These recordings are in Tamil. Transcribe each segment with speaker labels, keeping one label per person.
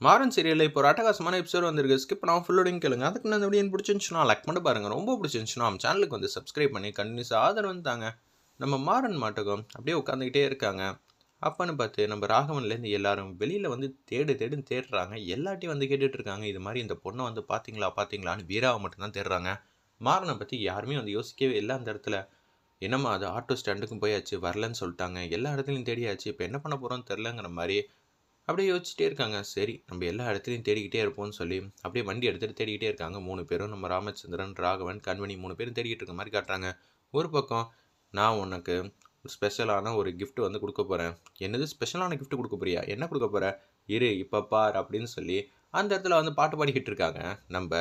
Speaker 1: மாறன் சீரியலில் இப்போ ஒரு அட்டகாசமான எபிசோட் வந்திருக்கு. ஸ்கிப் நான் ஃபுல்லோடையும் கேளுங்க. அதுக்கு நான் இந்த வீடியோ பிடிச்சிருந்துச்சுன்னா லைக் பண்ணி பாருங்கள் ரொம்ப பிடிச்சிருந்துச்சுன்னா நம்ம சேனலுக்கு வந்து சப்ஸ்கிரைப் பண்ணி கண்டினியூஸாக ஆதரவு தாங்க. நம்ம மாறன் மாட்டகம் அப்படியே உட்காந்துக்கிட்டே இருக்காங்க. அப்பன்னு பார்த்து நம்ம ராகவன்லேருந்து எல்லாரும் வெளியில் வந்து தேடு தேடுன்னு தேடுறாங்க. எல்லாட்டையும் வந்து கேட்டுட்டு இருக்காங்க இது மாதிரி இந்த பொண்ணை வந்து பார்த்தீங்களா பார்த்தீங்களான்னு வீராவை மட்டும்தான் தேடுறாங்க. மாறனை பற்றி யாருமே வந்து யோசிக்கவே இல்லை அந்த இடத்துல. என்னம்மா அது ஆட்டோ ஸ்டாண்டுக்கும் போயாச்சு வரலன்னு சொல்லிட்டாங்க. எல்லா இடத்துலையும் தேடியாச்சு. இப்போ என்ன பண்ண போகிறோன்னு தெரிலங்கிற மாதிரி அப்படியே யோசிச்சுட்டே இருக்காங்க. சரி நம்ம எல்லா இடத்துலையும் தேடிக்கிட்டே இருப்போம்னு சொல்லி அப்படியே வண்டி எடுத்துகிட்டு தேடிக்கிட்டே இருக்காங்க. மூணு பேரும் நம்ம ராமச்சந்திரன் ராகவன் கண்மணி மூணு பேரும் தேடிக்கிட்டு இருக்க மாதிரி காட்டுறாங்க. ஒரு பக்கம் நான் உனக்கு ஸ்பெஷலான ஒரு கிஃப்ட் வந்து கொடுக்க போகிறேன் என்னது? ஸ்பெஷலான கிஃப்ட் கொடுக்க போறியா? என்ன கொடுக்க போகிற இரு இப்போ பார் அப்படின்னு சொல்லி அந்த இடத்துல வந்து பாட்டு பாடிக்கிட்டு இருக்காங்க. நம்ம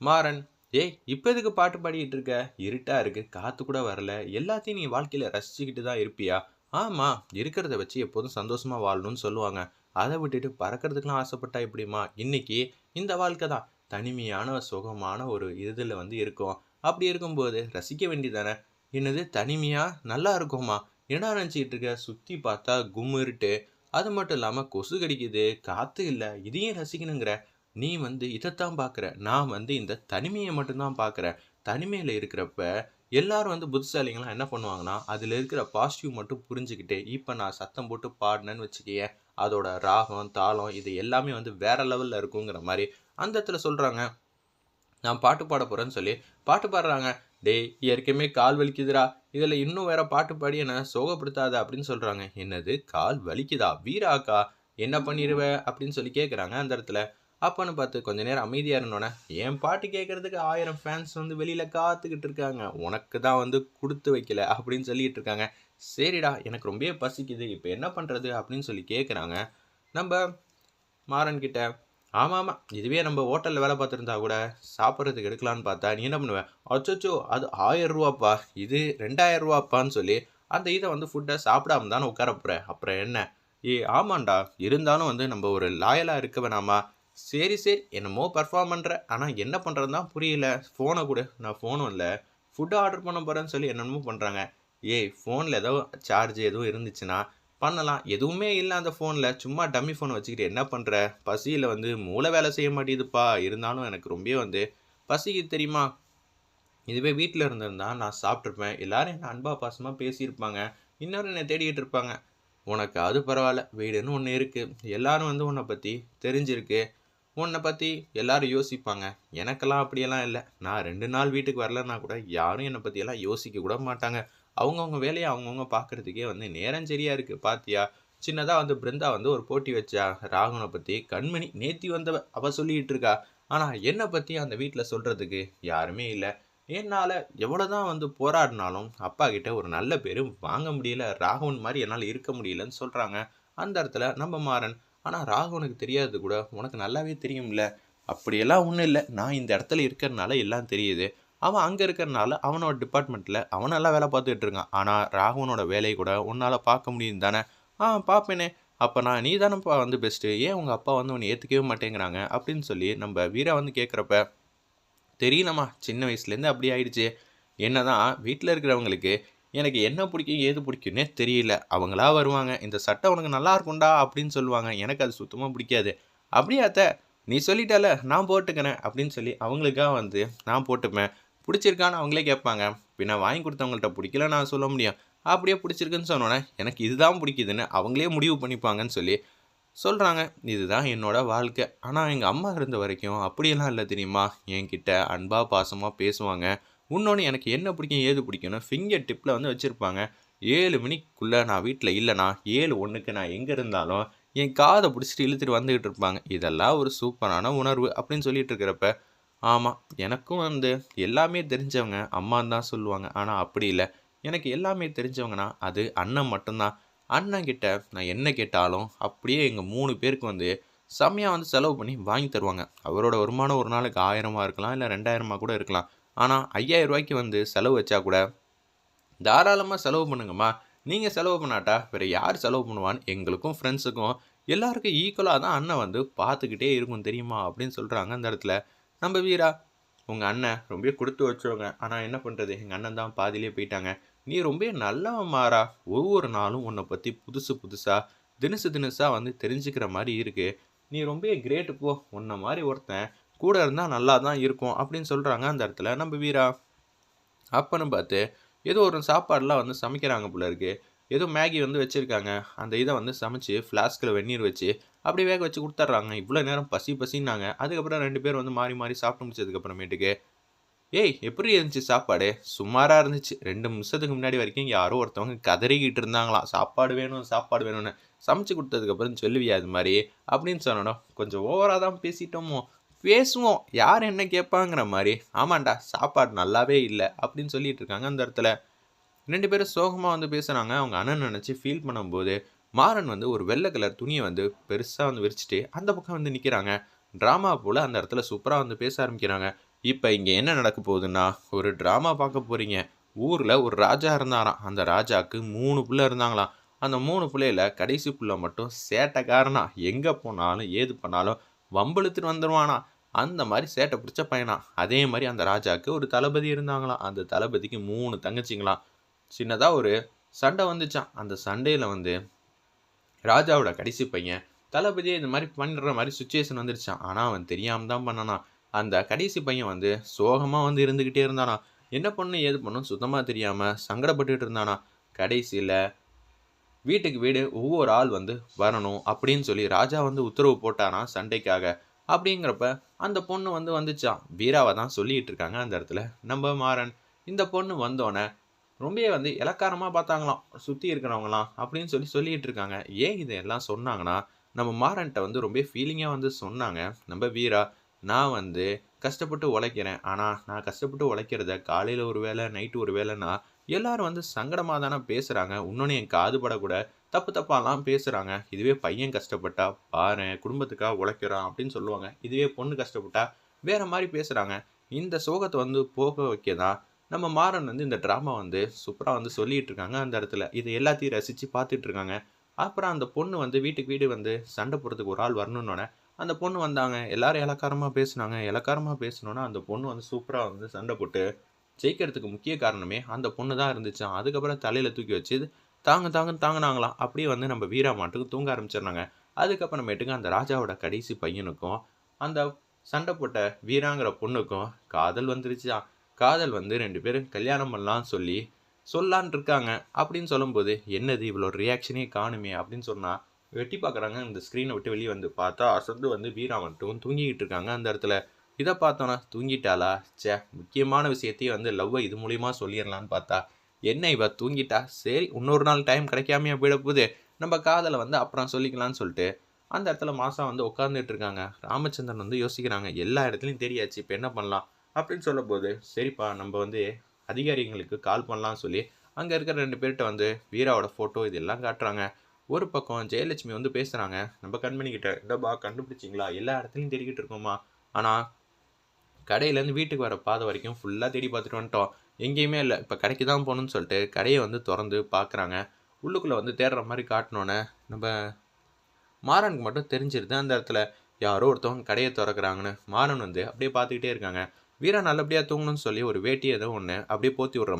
Speaker 1: மாறன் ஏய் இப்போ எதுக்கு பாட்டு பாடிக்கிட்டு இருக்க? இருட்டாக இருக்குது காற்று கூட வரல. எல்லாத்தையும் நீ வாழ்க்கையில் ரசிச்சுக்கிட்டு தான் இருப்பியா? ஆமாம் இருக்கிறத வச்சு எப்போதும் சந்தோஷமாக வாழணும்னு சொல்லுவாங்க. அதை விட்டுட்டு பறக்கிறதுக்குலாம் ஆசைப்பட்டா எப்படிம்மா? இன்னைக்கு இந்த வாழ்க்கை தான். தனிமையான சுகமான ஒரு இதில் வந்து இருக்கும். அப்படி இருக்கும்போது ரசிக்க வேண்டியதானே என்னது தனிமையாக நல்லா இருக்குமா? என்ன நினச்சிக்கிட்டு இருக்க? சுற்றி பார்த்தா கும்மிருட்டு அது மட்டும் இல்லாமல் கொசு கடிக்குது காற்று இல்லை. இதையும் ரசிக்கணுங்கிற. நீ வந்து இதைத்தான் பார்க்குற நான் வந்து இந்த தனிமையை மட்டும்தான் பார்க்குறேன் தனிமையில் இருக்கிறப்ப எல்லாரும் வந்து புத்திசாலிங்களாம் என்ன பண்ணுவாங்கன்னா அதில் இருக்கிற பாசிட்டிவ் மட்டும் புரிஞ்சுக்கிட்டு இப்போ நான் சத்தம் போட்டு பாடினேன்னு வச்சுக்கேன் அதோட ராகம் தாளம் இது எல்லாமே வந்து வேற லெவலில் இருக்குங்கிற மாதிரி அந்த இடத்துல சொல்கிறாங்க நான் பாட்டு பாட போகிறேன்னு சொல்லி பாட்டு பாடுறாங்க. டேய் இயற்கையுமே கால் வலிக்குதுடா. இதில் இன்னும் வேற பாட்டு பாடி என்ன சோகப்படுத்தாத அப்படின்னு சொல்கிறாங்க என்னது? கால் வலிக்குதா? வீராக்கா? என்ன பண்ணிடுவ அப்படின்னு சொல்லி கேட்குறாங்க அந்த இடத்துல. அப்போன்னு பார்த்து கொஞ்ச நேரம் அமைதியாக இருந்தோன்னே என் பாட்டு கேட்குறதுக்கு ஆயிரம் ஃபேன்ஸ் வந்து வெளியில் காத்துக்கிட்டு இருக்காங்க. உனக்கு தான் வந்து கொடுத்து வைக்கல அப்படின்னு சொல்லிட்டு இருக்காங்க. சரிடா எனக்கு ரொம்பவே பசிக்குது. இப்போ என்ன பண்ணுறது அப்படின்னு சொல்லி கேட்குறாங்க நம்ம மாறன் கிட்ட ஆமாம் ஆமாம் இதுவே நம்ம ஹோட்டலில் வேலை பார்த்துருந்தா கூட சாப்பிட்றதுக்கு எடுக்கலான்னு பார்த்தா நீ என்ன பண்ணுவ? அச்சோச்சோ அது ஆயிரம் ரூபாப்பா. இது ரெண்டாயிரம் ரூபாப்பான்னு சொல்லி அந்த இதை வந்து ஃபுட்டை சாப்பிடாம தானே உட்கார போகிற அப்புறம் என்ன? ஏ ஆமாண்டா. இருந்தாலும் வந்து நம்ம ஒரு லாயலாக இருக்க வேணாமா? சரி சரி. என்னமோ பர்ஃபார்ம் பண்ணுற ஆனால் என்ன பண்ணுறது தான் புரியல. ஃபோனை கூட. நான் ஃபோனும் இல்லை. ஃபுட்டு ஆர்டர் பண்ண போகிறேன்னு சொல்லி என்னென்னமோ பண்ணுறாங்க ஏய் ஃபோனில் ஏதோ சார்ஜ் எதுவும் இருந்துச்சுன்னா பண்ணலாம். எதுவுமே இல்லை அந்த ஃபோனில் சும்மா டம்மி ஃபோன் வச்சுக்கிட்டு என்ன பண்ணுற பசியில் வந்து மூளை வேலை செய்ய மாட்டேங்குதுப்பா. இருந்தாலும் எனக்கு ரொம்பவே வந்து பசிக்கு தெரியுமா? இதுவே வீட்டில் இருந்திருந்தா நான் சாப்பிட்ருப்பேன் எல்லோரும் என்ன அன்பா பாசமாக பேசியிருப்பாங்க. இன்னொரு என்னை தேடிக்கிட்டு இருப்பாங்க. உனக்கு அது பரவாயில்ல. வீடுன்னு ஒன்று இருக்குது எல்லோரும் வந்து உன்னை பற்றி தெரிஞ்சிருக்கு. உன்னை பற்றி எல்லாரும் யோசிப்பாங்க. எனக்கெல்லாம் அப்படியெல்லாம் இல்லை. நான் ரெண்டு நாள் வீட்டுக்கு வரலன்னா கூட யாரும் என்னை பற்றியெல்லாம் யோசிக்க கூட மாட்டாங்க. அவங்கவுங்க வேலையை அவங்கவுங்க பார்க்குறதுக்கே வந்து நேரம் சரியாக இருக்குது பாத்தியா? சின்னதாக வந்து பிருந்தா வந்து ஒரு போட்டி வச்சா ராகுனை பற்றி கண்மணி நேத்தி வந்தவ அவள் சொல்லிக்கிட்டு இருக்கா. ஆனால் என்னை பற்றி அந்த வீட்டில் சொல்கிறதுக்கு யாருமே இல்லை. என்னால் எவ்வளோ தான் வந்து போராடினாலும் அப்பா கிட்ட ஒரு நல்ல பேர் வாங்க முடியல. ராகவன் மாதிரி என்னால் இருக்க முடியலன்னு சொல்கிறாங்க அந்த இடத்துல நம்ம மாறன் ஆனால் ராகவனுக்கு தெரியாது கூட. உனக்கு நல்லாவே தெரியும்ல. அப்படியெல்லாம் ஒன்றும் இல்லை. நான் இந்த இடத்துல இருக்கிறனால எல்லாம் தெரியுது. அவன் அங்கே இருக்கிறனால அவனோட டிபார்ட்மெண்ட்டில் அவன் நல்லா வேலை பார்த்துட்டு இருக்கான். ஆனால் ராகவனோட வேலையை கூட உன்னால் பார்க்க முடியும் தானே? ஆ பார்ப்பேனே. அப்போ நான் நீ தானேப்பா வந்து பெஸ்ட்டு ஏன் உங்கள் அப்பா வந்து உன்னை ஏற்றுக்கவே மாட்டேங்கிறாங்க? அப்படின்னு சொல்லி நம்ம வீரா வந்து கேட்குறப்ப தெரியலம்மா சின்ன வயசுலேருந்து அப்படி ஆயிடுச்சு. என்னதான் வீட்டில் இருக்கிறவங்களுக்கு எனக்கு என்ன பிடிக்கும் ஏது பிடிக்கும்னே தெரியல. அவங்களா வருவாங்க. இந்த சட்டை உனக்கு நல்லா இருக்கும்டா அப்படின்னு சொல்லுவாங்க. எனக்கு அது சுத்தமாக பிடிக்காது. அப்படியே அத்தை? நீ சொல்லிட்டால நான் போட்டுக்கிறேன் அப்படின்னு சொல்லி அவங்களுக்காக வந்து நான் போட்டுப்பேன். பிடிச்சிருக்கான்னு அவங்களே கேட்பாங்க. பின்ன வாங்கி கொடுத்தவங்கள்ட்ட பிடிக்கல நான் சொல்ல முடியும். அப்படியே பிடிச்சிருக்குன்னு சொன்னோன்னே எனக்கு இதுதான் பிடிக்குதுன்னு அவங்களே முடிவு பண்ணிப்பாங்கன்னு சொல்லி சொல்கிறாங்க இதுதான் என்னோட வாழ்க்கை. ஆனால் எங்கள் அம்மா இருந்த வரைக்கும் அப்படியெல்லாம் இல்லை தெரியுமா? என்கிட்ட அன்பாக பாசமாக பேசுவாங்க. இன்னொன்று எனக்கு என்ன பிடிக்கும் ஏது பிடிக்கும்னா ஃபிங்கர் டிப்பில் வந்து வச்சுருப்பாங்க. ஏழு மணிக்குள்ளே நான் வீட்டில் இல்லைனா ஏழு ஒன்றுக்கு நான் எங்கே இருந்தாலும் என் காதை பிடிச்சிட்டு இழுத்துட்டு வந்துக்கிட்டு இருப்பாங்க. இதெல்லாம் ஒரு சூப்பரான உணர்வு அப்படின்னு சொல்லிட்டு இருக்கிறப்ப ஆமாம் எனக்கும் வந்து எல்லாமே தெரிஞ்சவங்க அம்மான்னு தான் சொல்லுவாங்க. ஆனால் அப்படி இல்லை. எனக்கு எல்லாமே தெரிஞ்சவங்கன்னா அது அண்ணன் மட்டும்தான். அண்ணன் கிட்ட நான் என்ன கேட்டாலும் அப்படியே எங்கள் மூணு பேருக்கு வந்து செம்மையாக வந்து செலவு பண்ணி வாங்கி தருவாங்க. அவரோட வருமானம் ஒரு நாளைக்கு ஆயிரமாக இருக்கலாம் இல்லை ரெண்டாயிரமாக கூட இருக்கலாம். ஆனால் ஐயாயிரம் ரூபாய்க்கு வந்து செலவு வச்சா கூட தாராளமாக செலவு பண்ணுங்கம்மா. நீங்கள் செலவு பண்ணாட்டா வேறு யார் செலவு பண்ணுவான்னு எங்களுக்கும் ஃப்ரெண்ட்ஸுக்கும் எல்லாருக்கும் ஈக்குவலாக தான் அண்ணன் வந்து பார்த்துக்கிட்டே இருக்கும் தெரியுமா? அப்படின்னு சொல்கிறாங்க அந்த இடத்துல. நம்ம வீரா உங்கள் அண்ணன் ரொம்ப கொடுத்து வச்சவங்க. ஆனால் என்ன பண்ணுறது எங்கள் அண்ணன் தான் பாதியிலே போயிட்டாங்க. நீ ரொம்ப நல்லவன் மாறா. ஒவ்வொரு நாளும் உன்னை பற்றி புதுசு புதுசாக தினசு தினசாக வந்து தெரிஞ்சுக்கிற மாதிரி இருக்குது நீ ரொம்ப கிரேட்டு போ. உன்ன மாதிரி ஒருத்தன் கூட இருந்தால் நல்லா தான் இருக்கும் அப்படின்னு சொல்கிறாங்க அந்த இடத்துல. நம்ம வீரா அப்பன்னு பார்த்து ஏதோ ஒரு சாப்பாடெலாம் வந்து சமைக்கிறாங்க போல இருக்கு. ஏதோ மேகி வந்து வச்சுருக்காங்க. அந்த இதை வந்து சமைச்சு ஃப்ளாஸ்கில் வெந்நீர் வச்சு அப்படி வேக வச்சு கொடுத்துட்றாங்க. இவ்வளோ நேரம் பசி பசின்னாங்க. அதுக்கப்புறம் ரெண்டு பேர் வந்து மாறி மாறி சாப்பிட்டு முடிச்சதுக்கப்புறமேட்டுக்கு ஏய் எப்படி இருந்துச்சு சாப்பாடு? சுமாராக இருந்துச்சு. ரெண்டு நிமிஷத்துக்கு முன்னாடி வரைக்கும் யாரோ ஒருத்தவங்க கதறிக்கிட்டு இருந்தாங்களாம். சாப்பாடு வேணும் சாப்பாடு வேணும்னு சமைச்சு கொடுத்ததுக்கப்புறம் சொல்லுவியா அது மாதிரி? அப்படின்னு சொன்னோம் கொஞ்சம் ஓவராக தான் பேசிட்டோமோ. பேசுவோம். யார் என்ன கேட்பாங்கிற மாதிரி ஆமாண்டா சாப்பாடு நல்லாவே இல்லை அப்படின்னு சொல்லிட்டு இருக்காங்க அந்த இடத்துல. ரெண்டு பேரும் சோகமாக வந்து பேசுகிறாங்க அவங்க அண்ணன் நினச்சி ஃபீல் பண்ணும்போது மாறன் வந்து ஒரு வெள்ளை கலர் துணியை வந்து பெருசாக வந்து விரிச்சிட்டு அந்த பக்கம் வந்து நிற்கிறாங்க ட்ராமா போல் அந்த இடத்துல சூப்பராக வந்து பேச ஆரம்பிக்கிறாங்க. இப்போ இங்கே என்ன நடக்க போகுதுன்னா ஒரு ட்ராமா பார்க்க போகிறீங்க ஊரில் ஒரு ராஜா இருந்தாராம். அந்த ராஜாவுக்கு மூணு பிள்ளை இருந்தாங்களாம். அந்த மூணு பிள்ளையில கடைசி பிள்ளை மட்டும் சேட்டைக்காரனா. எங்கே போனாலும் ஏது பண்ணாலும் வம்பெழுத்துட்டு வந்துடுவானா அந்த மாதிரி சேட்டை பிடிச்ச பையனா? அதே மாதிரி அந்த ராஜாவுக்கு ஒரு தளபதி இருந்தாங்களாம். அந்த தளபதிக்கு மூணு தங்கச்சிங்களாம். சின்னதாக ஒரு சண்டை வந்துச்சான் அந்த சண்டையில் வந்து ராஜாவோட கடைசி பையன் தளபதியே இந்த மாதிரி பண்ணுற மாதிரி சுச்சுவேஷன் வந்துருச்சான் ஆனால் அவன் தெரியாமல் தான் பண்ணானா. அந்த கடைசி பையன் வந்து சோகமாக வந்து இருந்துக்கிட்டே இருந்தானா. என்ன பண்ணும் ஏது பண்ணும் சுத்தமாக தெரியாமல் சங்கடப்பட்டுட்டு இருந்தானா. கடைசியில் வீட்டுக்கு வீடு ஒவ்வொரு ஆள் வந்து வரணும் அப்படின்னு சொல்லி ராஜா வந்து உத்தரவு போட்டானா சண்டைக்காக அப்படிங்கிறப்ப அந்த பொண்ணு வந்து வந்துச்சான் வீராவை தான் சொல்லிட்டு இருக்காங்க அந்த இடத்துல. நம்ம மாறன் இந்த பொண்ணு வந்தோடனே ரொம்பவே வந்து இலக்காரமாக பார்த்தாங்களாம். சுற்றி இருக்கிறவங்களாம் அப்படின்னு சொல்லி சொல்லிட்டு இருக்காங்க. ஏன் இதெல்லாம் சொன்னாங்கன்னா நம்ம மாறன்ட்ட வந்து ரொம்ப ஃபீலிங்காக வந்து சொன்னாங்க. நம்ம வீரா நான் வந்து கஷ்டப்பட்டு உழைக்கிறேன். ஆனால் நான் கஷ்டப்பட்டு உழைக்கிறத காலையில் ஒரு வேளை நைட்டு ஒரு வேலைன்னா எல்லாரும் வந்து சங்கடமாக தானே பேசுகிறாங்க இன்னொன்று என் காது படக்கூட தப்பு தப்பாலாம் பேசுகிறாங்க இதுவே பையன் கஷ்டப்பட்டா பாரு குடும்பத்துக்காக உழைக்கிறான் அப்படின்னு சொல்லுவாங்க. இதுவே பொண்ணு கஷ்டப்பட்டா வேற மாதிரி பேசுகிறாங்க இந்த சோகத்தை வந்து போக வைக்க தான் நம்ம மாறன் வந்து இந்த ட்ராமா வந்து சூப்பராக வந்து சொல்லிகிட்டு இருக்காங்க அந்த இடத்துல. இது எல்லாத்தையும் ரசித்து பார்த்துட்டு இருக்காங்க. அப்புறம் அந்த பொண்ணு வந்து வீட்டுக்கு வீடு வந்து சண்டை போடுறதுக்கு ஒரு ஆள் வரணுன்னொன்னே அந்த பொண்ணு வந்தாங்க. எல்லாரும் இலக்காரமாக பேசுனாங்க. இலக்காரமாக பேசணுன்னா அந்த பொண்ணு வந்து சூப்பராக வந்து சண்டை போட்டு ஜெயிக்கிறதுக்கு முக்கிய காரணமே அந்த பொண்ணு தான் இருந்துச்சு. அதுக்கப்புறம் தலையில் தூக்கி வச்சு தாங்க தாங்கன்னு தாங்கினாங்களாம் அப்படியே வந்து நம்ம வீரா மாட்டுக்கு தூங்க ஆரம்பிச்சிடுறாங்க. அதுக்கப்புறமேட்டுக்கு அந்த ராஜாவோட கடைசி பையனுக்கும் அந்த சண்டை போட்ட வீராங்கிற பொண்ணுக்கும் காதல் வந்துருச்சா காதல் வந்து ரெண்டு பேரும் கல்யாணம் பண்ணலாம் சொல்லி சொல்லான் இருக்காங்க. அப்படின்னு சொல்லும்போது என்னது இவ்வளோ ரியாக்ஷனே காணுமே? அப்படின்னு சொன்னால் வெட்டி பார்க்குறாங்க. இந்த ஸ்க்ரீனை விட்டு வெளியே வந்து பார்த்தா அசந்து வந்து வீரா மட்டும் தூங்கிக்கிட்டு இருக்காங்க அந்த இடத்துல. இதை பார்த்தோன்னா தூங்கிட்டாளா? சே முக்கியமான விஷயத்தையும் வந்து லவ்வை இது மூலியமாக சொல்லிடலான்னு பார்த்தா என்ன இவ தூங்கிட்டா? சரி இன்னொரு நாள் டைம் கிடைக்காமையா போயிட போகுது. நம்ம காதலை வந்து அப்புறம் சொல்லிக்கலாம்னு சொல்லிட்டு அந்த இடத்துல மாசா வந்து உட்காந்துட்டு இருக்காங்க. ராமச்சந்திரன் வந்து யோசிக்கிறாங்க எல்லா இடத்துலையும் தெரியாச்சு இப்போ என்ன பண்ணலாம்? அப்படின்னு சொல்லும்போது சரிப்பா நம்ம வந்து அதிகாரிகளுக்கு கால் பண்ணலாம்னு சொல்லி அங்கே இருக்கிற ரெண்டு பேர்கிட்ட வந்து வீராவோட ஃபோட்டோ இதெல்லாம் காட்டுறாங்க. ஒரு பக்கம் ஜெயலட்சுமி வந்து பேசுகிறாங்க நம்ம கண்மணிக்கிட்ட இந்தப்பா கண்டுபிடிச்சிங்களா? எல்லா இடத்துலையும் தேடிக்கிட்டு இருக்கோமா? ஆனால் கடையிலேருந்து வீட்டுக்கு வர பாதை வரைக்கும் ஃபுல்லாக தேடி பார்த்துட்டு வந்துட்டோம். எங்கேயுமே இல்லை. இப்போ கடைக்கு தான் போகணுன்னு சொல்லிட்டு கடையை வந்து திறந்து பார்க்குறாங்க. உள்ளுக்குள்ளே வந்து தேடுற மாதிரி காட்டினோன்னே நம்ம மாறனுக்கு மட்டும் தெரிஞ்சிருது. அந்த இடத்துல யாரோ ஒருத்தவங்க கடையை திறக்கிறாங்கன்னு மாறன் வந்து அப்படியே பார்த்துக்கிட்டே இருக்காங்க. வீரா நல்லபடியாக தூங்கணும்னு சொல்லி ஒரு வேட்டி ஏதோ ஒன்று அப்படியே போத்தி விட்ற மாதிரி